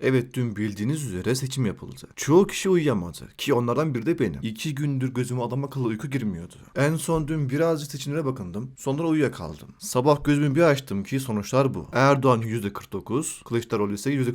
Evet dün bildiğiniz üzere seçim yapıldı. Çoğu kişi uyuyamadı ki onlardan biri de benim. İki gündür gözüme adam akıllı uyku girmiyordu. En son dün birazcık seçimlere bakındım. Sonra uyuyakaldım. Sabah gözümü bir açtım ki sonuçlar bu. Erdoğan %49, Kılıçdaroğlu ise %45.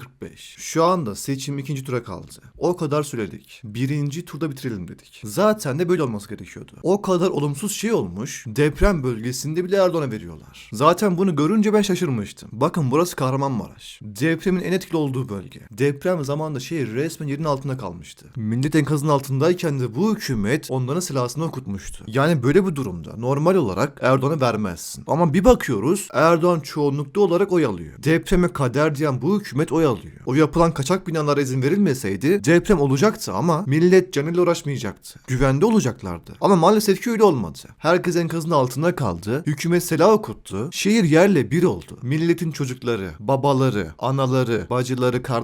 Şu anda seçim ikinci tura kaldı. O kadar söyledik. Birinci turda bitirelim dedik. Zaten de böyle olması gerekiyordu. O kadar olumsuz şey olmuş. Deprem bölgesinde bile Erdoğan'a veriyorlar. Zaten bunu görünce ben şaşırmıştım. Bakın burası Kahramanmaraş. Depremin en etkili olduğu bölge. Deprem zamanında şehir resmen yerin altında kalmıştı. Millet enkazın altındayken de bu hükümet onların silahını okutmuştu. Yani böyle bir durumda normal olarak Erdoğan'a vermezsin. Ama bir bakıyoruz Erdoğan çoğunlukta olarak oy alıyor. Depreme kader diyen bu hükümet oy alıyor. O yapılan kaçak binalara izin verilmeseydi deprem olacaktı ama millet canıyla uğraşmayacaktı. Güvende olacaklardı. Ama maalesef ki öyle olmadı. Herkes enkazın altında kaldı. Hükümet silah okuttu. Şehir yerle bir oldu. Milletin çocukları, babaları, anaları, bacıları, kardeşleri,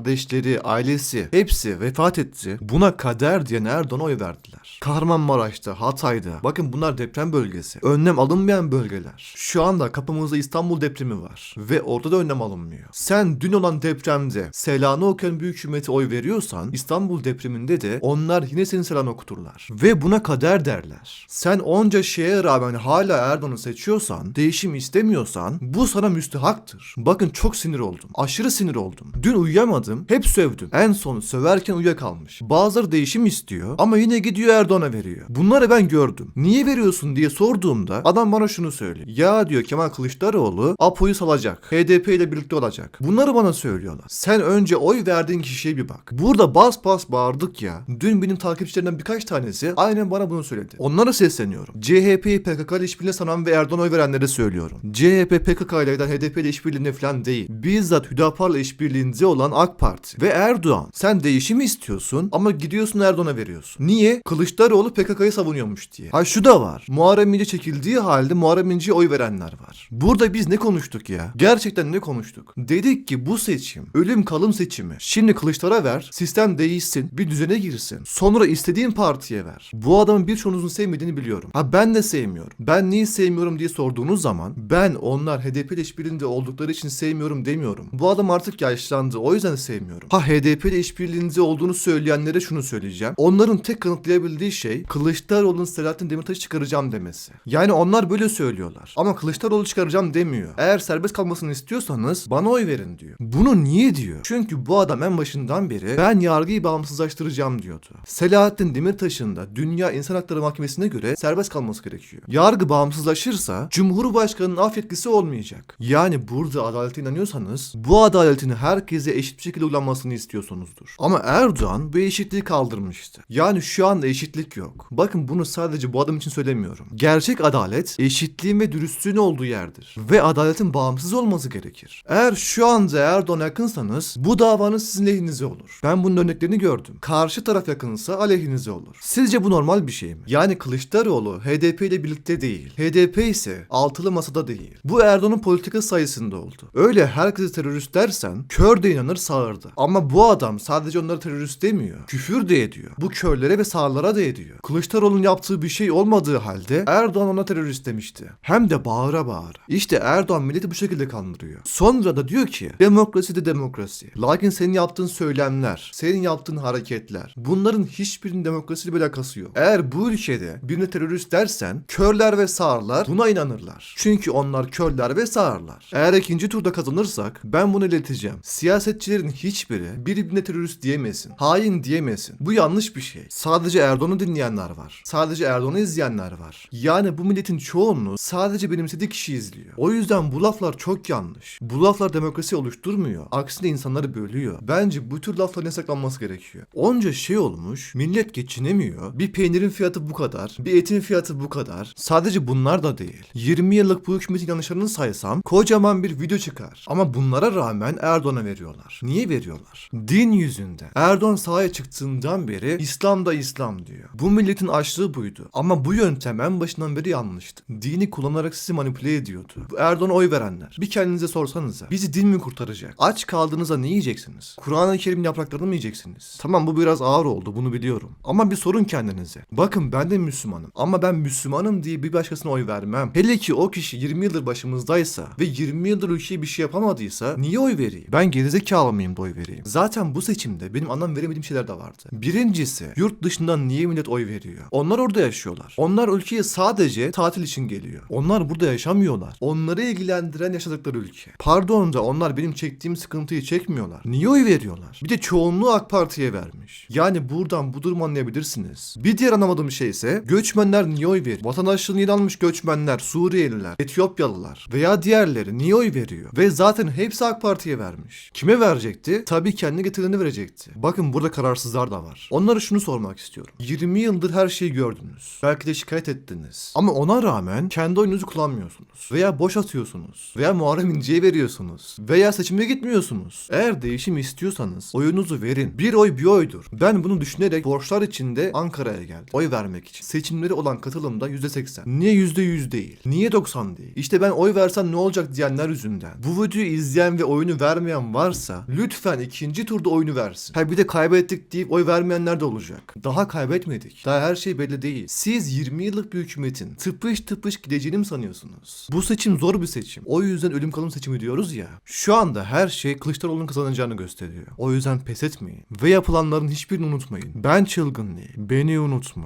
ailesi hepsi vefat etti. Buna kader diyen Erdoğan'a oy verdiler. Kahramanmaraş'ta, Hatay'da. Bakın bunlar deprem bölgesi. Önlem alınmayan bölgeler. Şu anda kapımızda İstanbul depremi var. Ve orada da önlem alınmıyor. Sen dün olan depremde selanı okuyan bir hükümete oy veriyorsan İstanbul depreminde de onlar yine senin selanı okuturlar. Ve buna kader derler. Sen onca şeye rağmen hala Erdoğan'ı seçiyorsan, değişim istemiyorsan bu sana müstehaktır. Bakın çok sinir oldum. Aşırı sinir oldum. Dün uyuyamadım. Hep sövdüm. En son söverken uyuyakalmış. Bazıları değişim istiyor ama yine gidiyor Erdoğan'a veriyor. Bunları ben gördüm. Niye veriyorsun diye sorduğumda adam bana şunu söylüyor. Ya diyor Kemal Kılıçdaroğlu Apo'yu salacak. HDP ile birlikte olacak. Bunları bana söylüyorlar. Sen önce oy verdiğin kişiye bir bak. Burada bas bas bağırdık ya. Dün benim takipçilerimden birkaç tanesi aynen bana bunu söyledi. Onlara sesleniyorum. CHP'yi PKK ile işbirliğine sanan ve Erdoğan oy verenlere söylüyorum. CHP PKK ile HDP ile işbirliğine falan değil. Bizzat Hüdapar'la işbirliğinde olan AK Parti ve Erdoğan. Sen değişimi istiyorsun ama gidiyorsun Erdoğan'a veriyorsun. Niye? Kılıçdaroğlu PKK'yı savunuyormuş diye. Ha şu da var. Muharrem İnce çekildiği halde Muharrem İnce'ye oy verenler var. Burada biz ne konuştuk ya? Gerçekten ne konuştuk? Dedik ki bu seçim ölüm kalım seçimi. Şimdi Kılıçlara ver. Sistem değişsin. Bir düzene girsin. Sonra istediğin partiye ver. Bu adamın birçoğunuzun sevmediğini biliyorum. Ha ben de sevmiyorum. Ben niye sevmiyorum diye sorduğunuz zaman ben onlar HDP ile işbirliğinde oldukları için sevmiyorum demiyorum. Bu adam artık yaşlandı. O yüzden sevmiyorum. Ha HDP ile işbirliğinde olduğunu söyleyenlere şunu söyleyeceğim. Onların tek kanıtlayabildiği şey Kılıçdaroğlu'nun Selahattin Demirtaş'ı çıkaracağım demesi. Yani onlar böyle söylüyorlar. Ama Kılıçdaroğlu çıkaracağım demiyor. Eğer serbest kalmasını istiyorsanız bana oy verin diyor. Bunu niye diyor? Çünkü bu adam en başından beri ben yargıyı bağımsızlaştıracağım diyordu. Selahattin Demirtaş'ın da Dünya İnsan Hakları Mahkemesi'ne göre serbest kalması gerekiyor. Yargı bağımsızlaşırsa Cumhurbaşkanı'nın af yetkisi olmayacak. Yani burada adalete inanıyorsanız bu adaletin herkese eşit bir şekilde uygulanmasını istiyorsunuzdur. Ama Erdoğan bu eşitliği kaldırmıştı. Yani şu anda eşitlik yok. Bakın bunu sadece bu adam için söylemiyorum. Gerçek adalet eşitliğin ve dürüstlüğün olduğu yerdir. Ve adaletin bağımsız olması gerekir. Eğer şu anda Erdoğan'a yakınsanız bu davanın sizin lehinize olur. Ben bunun örneklerini gördüm. Karşı taraf yakınsa aleyhinize olur. Sizce bu normal bir şey mi? Yani Kılıçdaroğlu HDP ile birlikte değil. HDP ise altılı masada değil. Bu Erdoğan'ın politika sayesinde oldu. Öyle herkese terörist dersen kör de inanır sağırda. Ama bu adam sadece onları terörist demiyor. Küfür de ediyor. Bu körlere ve sağırlara da ediyor. Kılıçdaroğlu'nun yaptığı bir şey olmadığı halde Erdoğan ona terörist demişti. Hem de bağıra bağıra. İşte Erdoğan milleti bu şekilde kandırıyor. Sonra da diyor ki demokrasi de demokrasi. Lakin senin yaptığın söylemler, senin yaptığın hareketler bunların hiçbirinin demokrasiyle bir alakası yok. Eğer bu ülkede birine terörist dersen körler ve sağırlar buna inanırlar. Çünkü onlar körler ve sağırlar. Eğer ikinci turda kazanırsak ben bunu ileteceğim. Siyasetçilerin hiçbiri birbirine terörist diyemesin. Hain diyemesin. Bu yanlış bir şey. Sadece Erdoğan'ı dinleyenler var. Sadece Erdoğan'ı izleyenler var. Yani bu milletin çoğunluğu sadece benimsediği kişi izliyor. O yüzden bu laflar çok yanlış. Bu laflar demokrasi oluşturmuyor. Aksine insanları bölüyor. Bence bu tür lafların yasaklanması gerekiyor. Onca şey olmuş, millet geçinemiyor. Bir peynirin fiyatı bu kadar, bir etin fiyatı bu kadar. Sadece bunlar da değil. 20 yıllık bu hükümetin yanlışlarını saysam kocaman bir video çıkar. Ama bunlara rağmen Erdoğan'a veriyorlar. Niye veriyorlar? Din yüzünden. Erdoğan sahaya çıktığından beri İslam da İslam diyor. Bu milletin açlığı buydu. Ama bu yöntem en başından beri yanlıştı. Dini kullanarak sizi manipüle ediyordu. Erdoğan'a oy verenler. Bir kendinize sorsanıza. Bizi din mi kurtaracak? Aç kaldığınızda ne yiyeceksiniz? Kur'an-ı Kerim'in yapraklarını mı yiyeceksiniz? Tamam bu biraz ağır oldu bunu biliyorum. Ama bir sorun kendinize. Bakın ben de Müslümanım. Ama ben Müslümanım diye bir başkasına oy vermem. Hele ki o kişi 20 yıldır başımızdaysa ve 20 yıldır ülkeye bir şey yapamadıysa niye oy vereyim? Ben gerizekalı mıyım da oy vereyim. Zaten bu seçimde benim anlam veremediğim şeyler de vardı. Birincisi yurt dışından niye millet oy veriyor? Onlar orada yaşıyorlar. Onlar ülkeye sadece tatil için geliyor. Onlar burada yaşamıyorlar. Onları ilgilendiren yaşadıkları ülke. Pardon da onlar benim çektiğim sıkıntıyı çekmiyorlar. Niye oy veriyorlar? Bir de çoğunluğu AK Parti'ye vermiş. Yani buradan bu durumu anlayabilirsiniz. Bir diğer anlamadığım şey ise göçmenler niye oy veriyor? Vatandaşlığını yeni almış göçmenler, Suriyeliler, Etiyopyalılar veya diğerleri niye oy veriyor? Ve zaten hepsi AK Parti'ye vermiş. Kime verecekti? Tabii kendi getireni verecekti. Bakın burada kararsızlar da var. Onlara şunu sormak istiyorum. 20 yıldır her şeyi gördünüz. Belki de şikayet ettiniz. Ama ona rağmen kendi oyunuzu kullanmıyorsunuz. Veya boş atıyorsunuz. Veya Muharrem İnce'ye veriyorsunuz. Veya seçime gitmiyorsunuz. Eğer değişim istiyorsanız oyunuzu verin. Bir oy bir oydur. Ben bunu düşünerek borçlar içinde Ankara'ya geldim. Oy vermek için. Seçimleri olan katılımda %80. Niye %100 değil? Niye 90 değil? İşte ben oy versem ne olacak diyenler yüzünden. Bu videoyu izleyen ve oyunu vermeyen varsa lütfen ikinci turda oyunu versin. Ha bir de kaybettik deyip oy vermeyenler de olacak. Daha kaybetmedik. Daha her şey belli değil. Siz 20 yıllık bir hükümetin tıpış tıpış gideceğini mi sanıyorsunuz? Bu seçim zor bir seçim. O yüzden ölüm kalım seçimi diyoruz ya. Şu anda her şey Kılıçdaroğlu'nun kazanacağını gösteriyor. O yüzden pes etmeyin. Ve yapılanların hiçbirini unutmayın. Ben çılgın değil. Beni unutma.